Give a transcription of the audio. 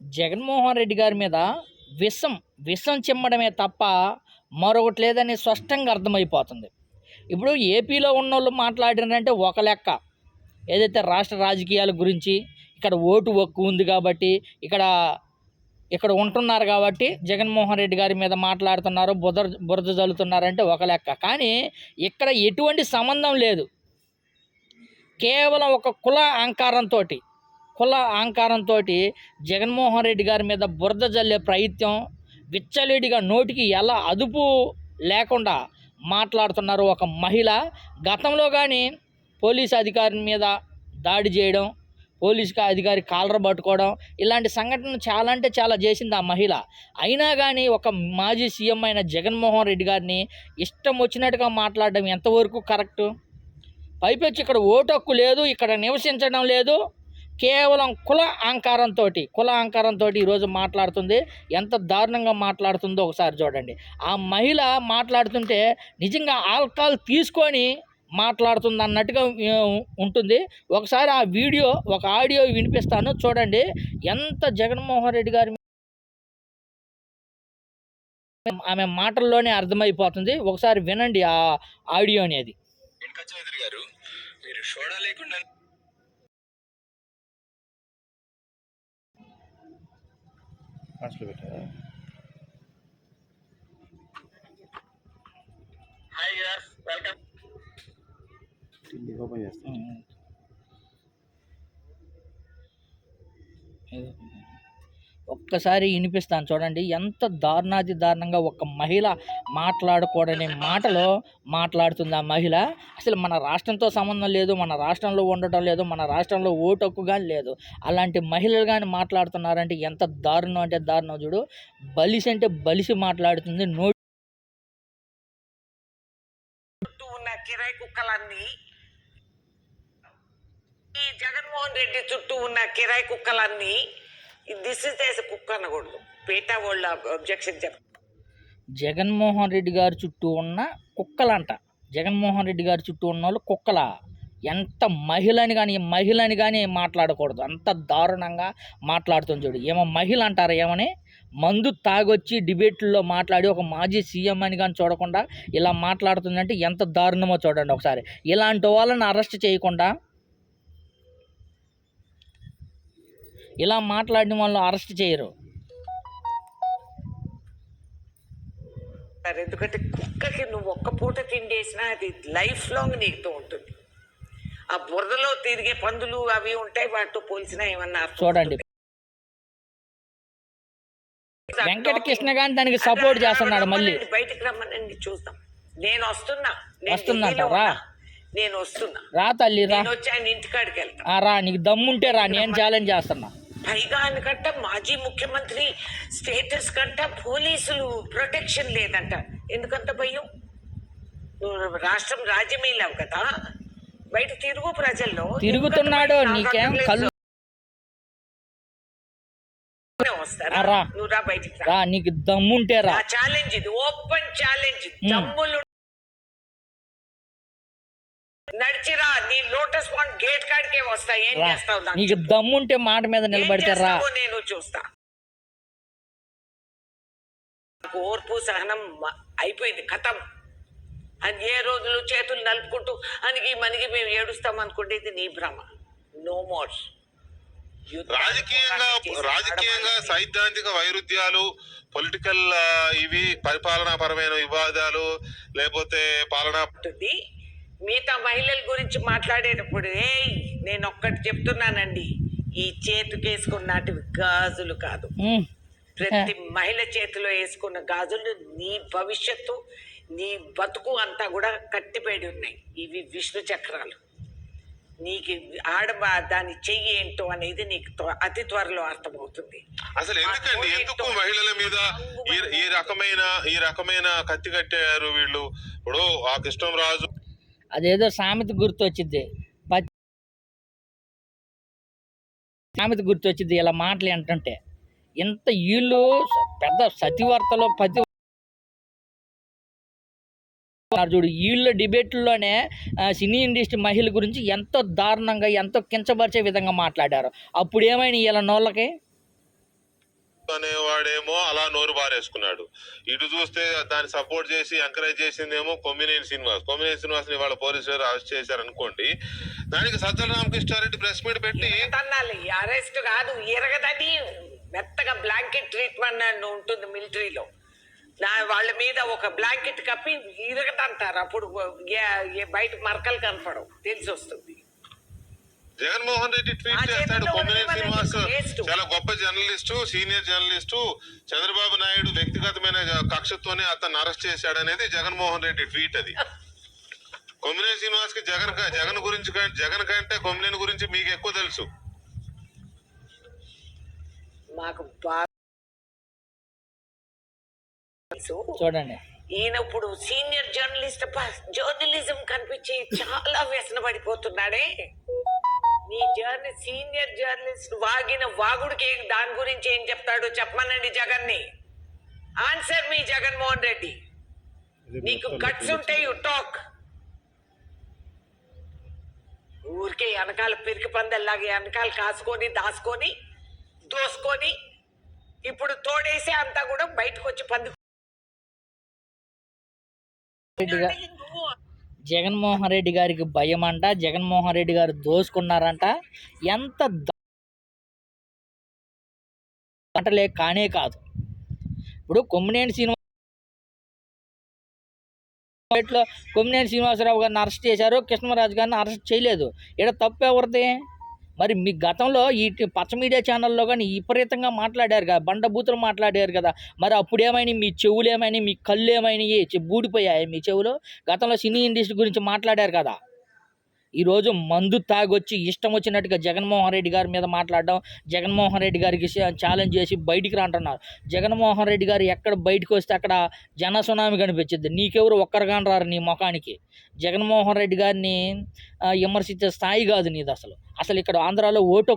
జగన్మోహన్ రెడ్డి గారి మీద విషం విషం చిమ్మడమే తప్ప మరొకటి లేదని స్పష్టంగా అర్థమైపోతుంది. ఇప్పుడు ఏపీలో ఉన్నోళ్ళు మాట్లాడినారంటే ఒక లెక్క. ఏదైతే రాష్ట్ర రాజకీయాల గురించి ఇక్కడ ఓటు హక్కు ఉంది కాబట్టి ఇక్కడ ఇక్కడ ఉంటున్నారు కాబట్టి జగన్మోహన్ రెడ్డి గారి మీద మాట్లాడుతున్నారు బురద బురద జల్లుతున్నారంటే ఒక లెక్క. కానీ ఇక్కడ ఎటువంటి సంబంధం లేదు. కేవలం ఒక కుల అహంకారంతో కుల అహంకారంతో జగన్మోహన్ రెడ్డి గారి మీద బురద జల్లే ప్రయత్నం విచ్చలేడిగా నోటికి ఎలా అదుపు లేకుండా మాట్లాడుతున్నారు ఒక మహిళ. గతంలో కానీ పోలీస్ అధికారి మీద దాడి చేయడం పోలీస్ అధికారి కాలర్ పట్టుకోవడం ఇలాంటి సంఘటన చాలా అంటే చాలా చేసింది ఆ మహిళ. అయినా కానీ ఒక మాజీ సీఎం అయిన జగన్మోహన్ రెడ్డి గారిని ఇష్టం వచ్చినట్టుగా మాట్లాడడం ఎంతవరకు కరెక్టు? పైపెచ్చి ఇక్కడ ఓటు హక్కు లేదు ఇక్కడ నివసించడం లేదు కేవలం కుల అహంకారంతో కుల అహంకారంతో ఈరోజు మాట్లాడుతుంది. ఎంత దారుణంగా మాట్లాడుతుందో ఒకసారి చూడండి. ఆ మహిళ మాట్లాడుతుంటే నిజంగా ఆల్కహాల్ తీసుకొని మాట్లాడుతుంది అన్నట్టుగా ఉంటుంది. ఒకసారి ఆ వీడియో ఒక ఆడియో వినిపిస్తాను. చూడండి. ఎంత జగన్మోహన్ రెడ్డి గారి ఆమె మాటల్లోనే అర్థమైపోతుంది. ఒకసారి వినండి ఆ ఆడియో అనేది. చౌదరి గారు మీరు సోడా లేకుండా హాయ్ గారు వెల్కమ్. ఒక్కసారి వినిపిస్తాను. చూడండి ఎంత దారుణాది దారుణంగా ఒక మహిళ మాట్లాడకూడని మాటలో మాట్లాడుతుంది ఆ మహిళ. అసలు మన రాష్ట్రంతో సంబంధం లేదు మన రాష్ట్రంలో ఉండటం లేదు మన రాష్ట్రంలో ఓటు హక్కు కానీ లేదు. అలాంటి మహిళలు కానీ మాట్లాడుతున్నారంటే ఎంత దారుణం అంటే దారుణం చూడు. బలిసి అంటే బలిసి మాట్లాడుతుంది. నోటి చుట్టూ ఉన్న కిరాయి కుక్కలన్నీ ఈ జగన్మోహన్ రెడ్డి చుట్టూ ఉన్న కిరాయి కుక్కలన్నీ దిస్ ఇస్ చేసే కుక్ అనకూడదు. పేటా వాళ్ళ అబ్జెక్షన్ చెప్ జగన్మోహన్ రెడ్డి గారి చుట్టూ ఉన్న కుక్కలంట. జగన్మోహన్ రెడ్డి గారి చుట్టూ ఉన్న వాళ్ళు కుక్కల. ఎంత మహిళని కానీ మహిళని కానీ మాట్లాడకూడదు. అంత దారుణంగా మాట్లాడుతుంది చూడు. ఏమో మహిళ అంటారు ఏమని? మందు తాగొచ్చి డిబేట్లో మాట్లాడి ఒక మాజీ సీఎం అని కానీ చూడకుండా ఇలా మాట్లాడుతుందంటే ఎంత దారుణమో చూడండి ఒకసారి. ఇలాంటి వాళ్ళని అరెస్ట్ చేయకుండా ఇలా మాట్లాడిన వాళ్ళు అరెస్ట్ చేయరు. ఎందుకంటే కుక్కకి నువ్వు ఒక్క పూట తిండేసినా అది లైఫ్ లాంగ్ నీకుతో ఉంటుంది. ఆ బురదలో తిరిగే పందులు అవి ఉంటాయి వాటితో పోల్చినా ఏమన్నా చూడండి. వెంకటకృష్ణ గాని దానికి సపోర్ట్ చేస్తున్నాడు మళ్ళీ. బయటికి రమ్మనండి చూద్దాం. నేను వస్తున్నా. నేను వస్తుందంట, ఢిల్లీలో రా. ఉన్నా. నేను వస్తున్నా. రా తల్లి రా. వచ్చి ఆయన ఇంటికాడికి వెళ్తా. ఆ, రా నీకు దమ్ముంటే రా నేను ఛాలెంజ్ చేస్తున్నా. పైగా ఆయనకంట మాజీ ముఖ్యమంత్రి స్టేటస్ కంట పోలీసులు ప్రొటెక్షన్ లేదంట. ఎందుకంత భయం? రాష్ట్రం రాజ్యమేలావు కదా? బయట తిరుగు ప్రజల్లో తిరుగుతున్నాడు? నీకేం కళ్ళు. వస్తారా. నువ్వు రా బయటికి రా. నీకు దమ్ముంటే రా. ఛాలెంజ్ ఇది ఓపెన్ ఛాలెంజ్ దమ్ములు నడిచిరా నీ లోటస్ పాయింట్ గేట్ కాడికే వస్తా ఏం చేస్తావు దాన్ని నీకు దమ్ముంటే మాట మీద నిలబడితే రా. నేను చూస్తా. ఓర్పు సహనం అయిపోయింది కథం. అని ఏ రోజులు చేతులు నలుపుకుంటూ అనిగి మనకి మేము ఏడుస్తాం అనుకుంటే నీ భ్రమ. నో మోర్ రాజకీయంగా రాజకీయంగా సైద్ధాంతిక వైరుధ్యాలు పొలిటికల్ ఇవి పరిపాలనా పరమైన వివాదాలు లేకపోతే పాలనా మిగతా మహిళల గురించి మాట్లాడేటప్పుడు ఏయ్ నేను ఒక్కటి చెప్తున్నానండి. ఈ చేతికేసుకున్నటివి గాజులు కాదు. ప్రతి మహిళ చేతిలో వేసుకున్న గాజులు నీ భవిష్యత్తు నీ బతుకు అంతా కూడా కట్టిపడి ఉన్నాయి. ఇవి విష్ణు చక్రాలు. నీకు ఆడ దాని చెయ్యి ఏంటో అనేది నీకు త్వ- అతి త్వరలో అర్థమవుతుంది. అసలు ఎందుకండి? ఎందుకు మహిళల మీద ఈ ఈ రకమైన ఈ రకమైన కత్తి కట్టారు వీళ్ళు? ఇప్పుడు ఆ కృష్ణంరాజు అదేదో సామెత గుర్తొచ్చింది. ప- సామెత గుర్తు వచ్చింది ఇలా మాటలు ఏంటంటే ఇంత వీళ్ళు పెద్ద సతివార్తలో పతి చూడు వీళ్ళ డిబేట్లోనే సినీ ఇండస్ట్రీ మహిళ గురించి ఎంతో దారుణంగా ఎంతో కించపరిచే విధంగా మాట్లాడారు. అప్పుడు ఏమైనా వీళ్ళ నోళ్ళకి? అనేవాడేమో అలా నోరు బారేసుకున్నాడు. ఇటు చూస్తే దాన్ని సపోర్ట్ చేసి ఎంకరేజ్ చేసిందేమో కొమ్మినేని శ్రీనివాస్. కొమ్మినేని శ్రీనివాస్ని వాళ్ళ పోలీసులు అరెస్ట్ చేశారు అనుకోండి దానికి సజ్జల రామకృష్ణారెడ్డి ప్రెస్ మీట్ పెట్టి అరెస్ట్ కాదు ఎరగదని మెత్తగా బ్లాంకెట్ ట్రీట్మెంట్ అని ఉంటుంది మిలిటరీలో నా వాళ్ళ మీద ఒక బ్లాంకెట్ కప్పి ఇరగతంటారు అప్పుడు బయట మరకలు కనపడవు. తెలిసి వస్తుంది జగన్మోహన్ రెడ్డి ట్వీట్ చేస్తాడు. కొమ్మినేని శ్రీనివాస్. చాలా గొప్ప journalist senior journalist. Chandrababu Naidu వ్యక్తిగతమైన కక్షతోనే అతన్ని అరెస్ట్ చేశాడనేది జగన్మోహన్ రెడ్డి ట్వీట్ అది. కొమ్మినేని శ్రీనివాస్కి జగన్ జగన్ గురించి జగన్ కంటే కొమ్మినేని గురించి మీకు ఎక్కువ తెలుసు. మాకు. చూడండి. ఈయన ఇప్పుడు సీనియర్ జర్నలిస్ట్ జర్నలిజం కనిపించి చాలా వ్యసన పడిపోతున్నాడే నీ జర్న సీనియర్ జర్నలిస్ట్ వాగిన వాగుడికి ఏం- దాని గురించి ఏం చెప్తాడో చెప్పమనండి జగన్ని. ఆన్సర్ మీ జగన్మోహన్ రెడ్డి. నీకు గట్స్ ఉంటే యు టాక్ ఊరికే వెనకాల పిరికి పందల్లాగా వెనకాల కాసుకొని దాసుకొని దోసుకొని ఇప్పుడు తోడేసి అంతా కూడా బయటకు వచ్చి పంది జగన్మోహన్ రెడ్డి గారికి భయం అంట జగన్మోహన్ రెడ్డి గారు దోసుకున్నారంట. ఎంత అంటలే కానే కాదు. ఇప్పుడు కొమ్మినేని శ్రీనివాస కొమ్మినేని శ్రీనివాసరావు గారిని అరెస్ట్ చేశారు కృష్ణరాజు గారిని అరెస్ట్ చేయలేదు. ఇక్కడ తప్పు ఎవరిది మరి మీ గతంలో ఈ పచ్చ మీడియా ఛానల్లో కానీ విపరీతంగా మాట్లాడారు కదా బండబూతులు మాట్లాడారు కదా మరి అప్పుడు ఏమైనా మీ చెవులు ఏమైనా మీ కళ్ళు ఏమైనాయి బూడిపోయాయి మీ చెవులు? గతంలో సినీ ఇండస్ట్రీ గురించి మాట్లాడారు కదా. ఈరోజు మందు తాగొచ్చి ఇష్టం వచ్చినట్టుగా జగన్మోహన్ రెడ్డి గారి మీద మాట్లాడడం జగన్మోహన్ రెడ్డి గారికి ఛాలెంజ్ చేసి బయటికి రాంటున్నారు జగన్మోహన్ రెడ్డి గారు ఎక్కడ బయటకు వస్తే అక్కడ జన సునామీ కనిపించింది. నీకెవరు ఒక్కరుగాని రారు నీ ముఖానికి. జగన్మోహన్ రెడ్డి గారిని విమర్శించే స్థాయి కాదు నీది అసలు. అసలు ఇక్కడ ఆంధ్రాలో ఓటు